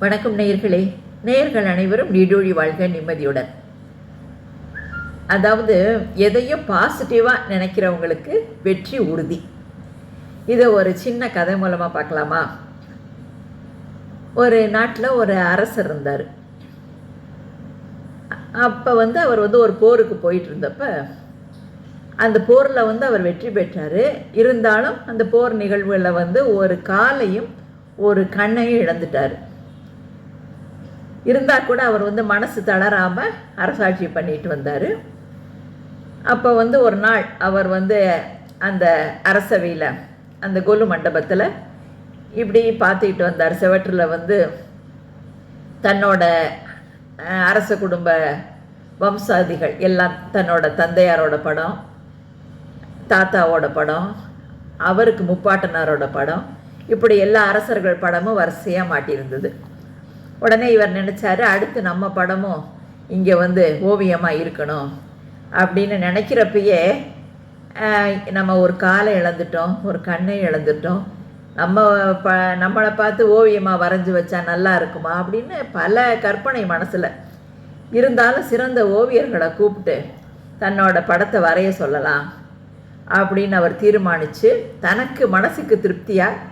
வணக்கம் நேயர்களே. நேயர்கள் அனைவரும் நீடூழி வாழ்க நிம்மதியுடன். அதாவது எதையும் பாசிட்டிவாக நினைக்கிறவங்களுக்கு வெற்றி உறுதி. இதை ஒரு சின்ன கதை மூலமாக பார்க்கலாமா? ஒரு நாட்டில் ஒரு அரசர் இருந்தார். அப்போ வந்து அவர் வந்து ஒரு போருக்கு போயிட்டு இருந்தப்ப அந்த போரில் வந்து அவர் வெற்றி பெற்றார். இருந்தாலும் அந்த போர் நிகழ்வுகளில் வந்து ஒரு காலையும் ஒரு கண்ணையும் இழந்துட்டார். இருந்தால் கூட அவர் வந்து மனசு தளராமல் அரசாட்சி பண்ணிட்டு வந்தார். அப்போ வந்து ஒரு நாள் அவர் வந்து அந்த அரசவையில் அந்த கொலு மண்டபத்தில் இப்படி பார்த்துக்கிட்டு வந்தார். செவற்றில் வந்து தன்னோட அரச குடும்ப வம்சாதிகள் எல்லாம் தன்னோட தந்தையாரோட படம் தாத்தாவோட படம் அவருக்கு முப்பாட்டனாரோட படம் இப்படி எல்லா அரசர்கள் படமும் வரிசையாக மாட்டியிருந்தது. உடனே இவர் நினச்சாரு அடுத்து நம்ம படமும் இங்கே வந்து ஓவியமாக இருக்கணும் அப்படின்னு நினைக்கிறப்பயே நம்ம ஒரு காலை இழந்துட்டோம் ஒரு கண்ணை இழந்துட்டோம். நம்ம ப நம்மளை பார்த்து ஓவியமாக வரைஞ்சி வச்சா நல்லா இருக்குமா அப்படின்னு பல கற்பனை மனசில் இருந்தாலும் சிறந்த ஓவியர்களை கூப்பிட்டு தன்னோட படத்தை வரைய சொல்லலாம் அப்படின்னு அவர் தீர்மானித்து தனக்கு மனசுக்கு திருப்தியாக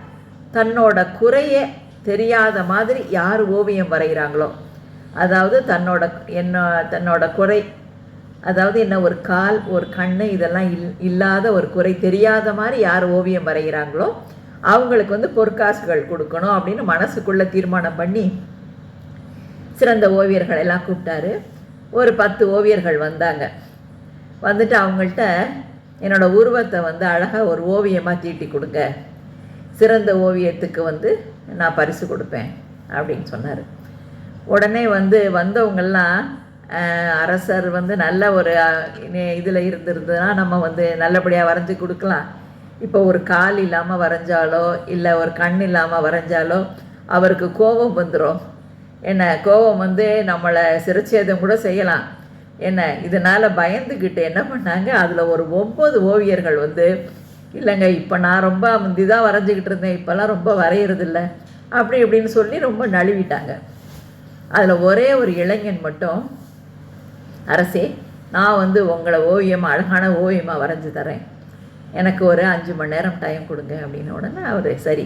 தன்னோட குறையை தெரியாத மாதிரி யார் ஓவியம் வரைகிறாங்களோ அதாவது தன்னோட என்ன தன்னோட குறை அதாவது என்ன ஒரு கால் ஒரு கண் இதெல்லாம் இல் இல்லாத ஒரு குறை தெரியாத மாதிரி யார் ஓவியம் வரைகிறாங்களோ அவங்களுக்கு வந்து பொற்காசுகள் கொடுக்கணும் அப்படின்னு மனசுக்குள்ளே தீர்மானம் பண்ணி சிறந்த ஓவியர்கள் எல்லாம் கூப்பிட்டாரு. ஒரு பத்து ஓவியர்கள் வந்தாங்க. வந்துட்டு அவங்கள்ட்ட என்னோடய உருவத்தை வந்து அழகாக ஒரு ஓவியமாக தீட்டி கொடுங்க. சிறந்த ஓவியத்துக்கு வந்து நான் பரிசு கொடுப்பேன் அப்படின்னு சொன்னார். உடனே வந்து வந்தவங்கெல்லாம் அரசர் வந்து நல்ல ஒரு இதில் இருந்திருந்ததுன்னா நம்ம வந்து நல்லபடியாக வரைஞ்சி கொடுக்கலாம். இப்போ ஒரு கால் இல்லாமல் வரைஞ்சாலோ இல்லை ஒரு கண் இல்லாமல் வரைஞ்சாலோ அவருக்கு கோபம் வந்துடும் என்ன கோபம் வந்து நம்மளை சிறச்சேதம் கூட செய்யலாம். என்ன இதனால் பயந்துக்கிட்டு என்ன பண்ணாங்க? அதில் ஒரு ஒம்பது ஓவியர்கள் வந்து இல்லைங்க இப்போ நான் ரொம்ப முந்தி தான் வரைஞ்சிக்கிட்டு இருந்தேன் இப்போல்லாம் ரொம்ப வரைகிறதில்ல அப்படி இப்படின்னு சொல்லி ரொம்ப நழுவிட்டாங்க. அதில் ஒரே ஒரு இளைஞன் மட்டும் அரசே நான் வந்து உங்களை ஓவியம் அழகான ஓவியமாக வரைஞ்சி தரேன். எனக்கு ஒரு அஞ்சு மணி நேரம் டைம் கொடுங்க அப்படின்ன உடனே அவர் சரி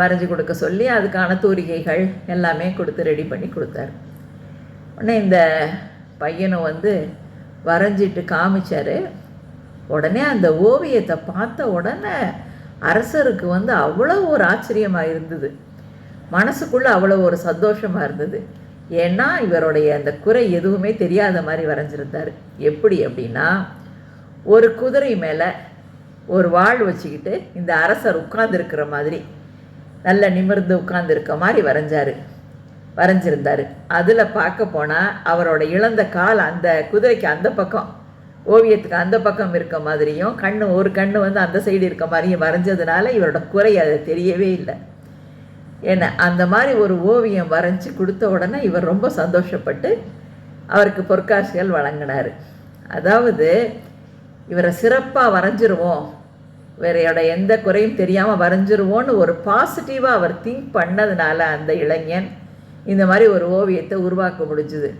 வரைஞ்சி கொடுக்க சொல்லி அதுக்கான தூரிகைகள் எல்லாமே கொடுத்து ரெடி பண்ணி கொடுத்தாரு. உடனே இந்த பையனும் வந்து வரைஞ்சிட்டு காமிச்சாரு. உடனே அந்த ஓவியத்தை பார்த்த உடனே அரசருக்கு வந்து அவ்வளோ ஒரு ஆச்சரியமாக இருந்தது. மனசுக்குள்ளே அவ்வளோ ஒரு சந்தோஷமாக இருந்தது. ஏன்னா இவருடைய அந்த குறை எதுவுமே தெரியாத மாதிரி வரைஞ்சிருந்தார். எப்படி அப்படின்னா ஒரு குதிரை மேலே ஒரு வாள் வச்சுக்கிட்டு இந்த அரசர் உட்கார்ந்துருக்கிற மாதிரி நல்ல நிமிர்ந்து உட்கார்ந்துருக்க மாதிரி வரைஞ்சார். வரைஞ்சிருந்தார். அதில் பார்க்க போனால் அவரோட இழந்த கால் அந்த குதிரைக்கு அந்த பக்கம். ஓவியத்துக்கு அந்த பக்கம் இருக்க மாதிரியும் கண் ஒரு கண் வந்து அந்த சைடு இருக்க மாதிரியும் வரைஞ்சதுனால இவரோட குறை அது தெரியவே இல்லை. என்ன அந்த மாதிரி ஒரு ஓவியம் வரைஞ்சி கொடுத்த உடனே இவர் ரொம்ப சந்தோஷப்பட்டு அவருக்கு பொற்காசுகள் வழங்கினார். அதாவது இவரை சிறப்பாக வரைஞ்சிருவோம். வேறையோட எந்த குறையும் தெரியாமல் வரைஞ்சிருவோன்னு ஒரு பாசிட்டிவாக அவர் திங்க் பண்ணதுனால அந்த இளைஞன் இந்த மாதிரி ஒரு ஓவியத்தை உருவாக்க முடிஞ்சுது.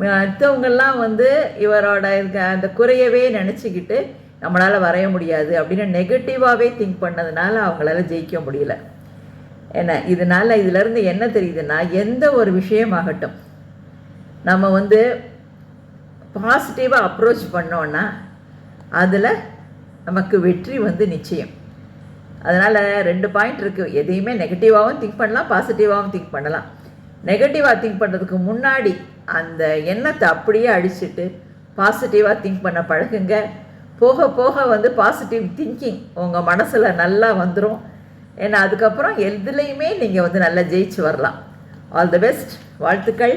மற்றவங்கெல்லாம் வந்து இவரோட இருக்க- அந்த குறையவே நினச்சிக்கிட்டு நம்மளால் வரைய முடியாது அப்படின்னு நெகட்டிவாகவே திங்க் பண்ணதுனால அவங்களால ஜெயிக்க முடியல. என்ன? இதனால் இதிலேருந்து என்ன தெரியுதுன்னா எந்த ஒரு விஷயமாகட்டும் நம்ம வந்து பாசிட்டிவாக அப்ரோச் பண்ணோன்னா அதில் நமக்கு வெற்றி வந்து நிச்சயம். அதனால் ரெண்டு பாயிண்ட் இருக்குது எதையுமே நெகட்டிவாகவும் திங்க் பண்ணலாம் பாசிட்டிவாகவும் திங்க் பண்ணலாம். நெகட்டிவாக திங்க் பண்ணுறதுக்கு முன்னாடி அந்த எண்ணத்தை அப்படியே அழிச்சிட்டு பாசிட்டிவாக திங்க் பண்ண பழகுங்க. போக போக வந்து பாசிட்டிவ் திங்கிங் உங்கள் மனசில் நல்லா வந்துடும் ஏன்னா அதுக்கப்புறம் எதுலேயுமே நீங்கள் வந்து நல்லா ஜெயிச்சு வரலாம். ஆல் தி பெஸ்ட் வாழ்த்துக்கள்.